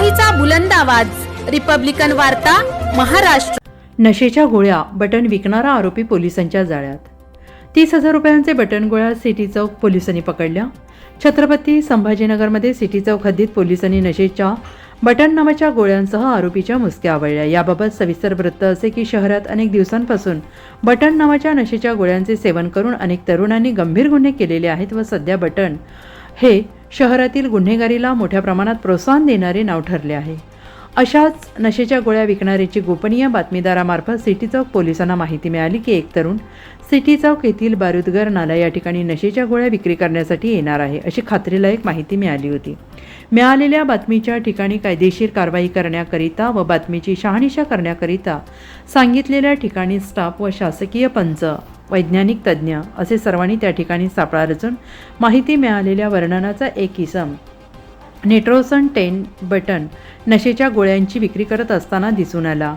लोकशाहीचा बुलंद आवाज. रिपब्लिकन वार्ता महाराष्ट्र. नशेच्या गोळ्या बटन विकणारा आरोपी पोलिसांच्या जाळ्यात. तीस हजार रुपयांचे बटन गोळ्या सिटी चौक पोलिसांनी पकडल्या. छत्रपती संभाजीनगरमध्ये सिटी चौक हद्दीत पोलिसांनी नशेच्या बटन नावाच्या गोळ्यांसह आरोपीच्या मुसक्या आवळल्या. याबाबत सविस्तर वृत्त असे की शहरात अनेक दिवसांपासून बटन नावाच्या नशेच्या गोळ्यांचे सेवन करून अनेक तरुणांनी गंभीर गुन्हे केलेले आहेत व सध्या बटन हे शहरातील गुन्हेगारीला मोठ्या प्रमाणात प्रोत्साहन देणारे नाव ठरले आहे. अशाच नशेच्या गोळ्या विकणाऱ्याची गोपनीय बातमीदारामार्फत सिटी चौक पोलिसांना माहिती मिळाली की एक तरुण सिटी चौक येथील बारुदगर नाला या ठिकाणी नशेच्या गोळ्या विक्री करण्यासाठी येणार आहे अशी खात्रीलायक माहिती मिळाली होती. मिळालेल्या बातमीच्या ठिकाणी कायदेशीर कारवाई करण्याकरिता व बातमीची शहानिशा करण्याकरिता सांगितलेल्या ठिकाणी स्टाफ व शासकीय पंच वैज्ञानिक तज्ज्ञ असे सर्वांनी त्या ठिकाणी सापळा रचून माहिती मिळालेल्या वर्णनाचा एक इसम नेट्रोसन टेन बटन नशेच्या गोळ्यांची विक्री करत असताना दिसून आला.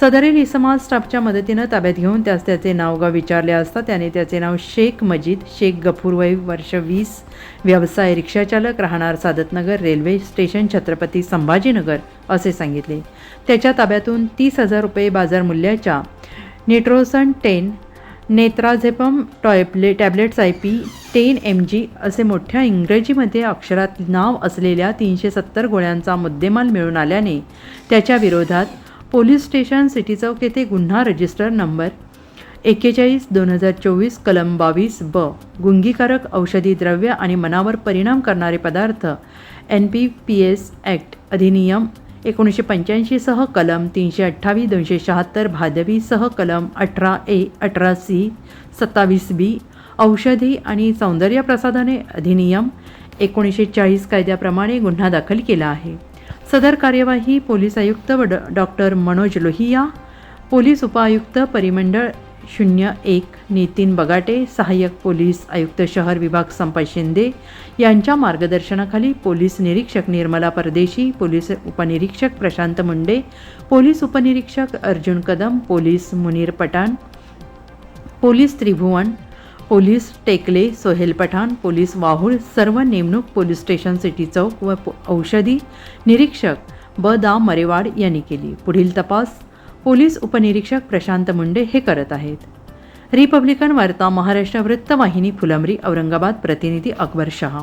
सदरील इसमाल स्टाफच्या मदतीनं ताब्यात घेऊन त्यास त्याचे नावगाव विचारले असता त्याने त्याचे नाव शेख मजीद शेख गफूर वय वर्ष वीस व्यवसाय रिक्षाचालक राहणार सादतनगर रेल्वे स्टेशन छत्रपती संभाजीनगर असे सांगितले. त्याच्या ताब्यातून तीस हजार रुपये बाजार मूल्याच्या Nitrosun ten Nitrazepam टॉयप्ले tablets I P ten M G असे मोठ्या इंग्रजीमध्ये अक्षरात नाव असलेल्या तीनशे सत्तर गोळ्यांचा मुद्देमाल मिळून आल्याने त्याच्या विरोधात पोलीस स्टेशन सिटी चौक येथे गुन्हा रजिस्टर नंबर एक्केचाळीस दोन हजार चोवीस कलम बावीस ब. गुंगीकारक औषधी द्रव्य आणि मनावर परिणाम करणारे पदार्थ N P P S act अधिनियम एकोणीसशे पंच्याऐंशीसह कलम तीनशे अठ्ठावीस दोनशे शहात्तर भादवीसह कलम अठरा ए अठरा सी सत्तावीस बी औषधी आणि सौंदर्य प्रसाधने अधिनियम एकोणीसशे चाळीस कायद्याप्रमाणे गुन्हा दाखल केला आहे. सदर कार्यवाही पोलीस आयुक्त व डॉ. डॉक्टर मनोज लोहिया पोलीस उपायुक्त परिमंडळ शून्य एक नितीन बगाटे सहाय्यक पोलीस आयुक्त शहर विभाग संपा शिंदे यांच्या मार्गदर्शनाखाली पोलीस निरीक्षक निर्मला परदेशी पोलीस उपनिरीक्षक प्रशांत मुंडे पोलीस उपनिरीक्षक Arjun Kadam police Munir Pathan police Tribhuvan police Tekale Sohel Pathan police Wahul सर्व नेमणूक पोलीस स्टेशन सिटी चौक व औषधी निरीक्षक ब दा मरेवाड यांनी केली. पुढील तपास पोलीस उपनिरीक्षक प्रशांत मुंडे हे करत आहेत. रिपब्लिकन वार्ता महाराष्ट्र वृत्तवाहिनी फुलंब्री औरंगाबाद प्रतिनिधी अकबर शहा.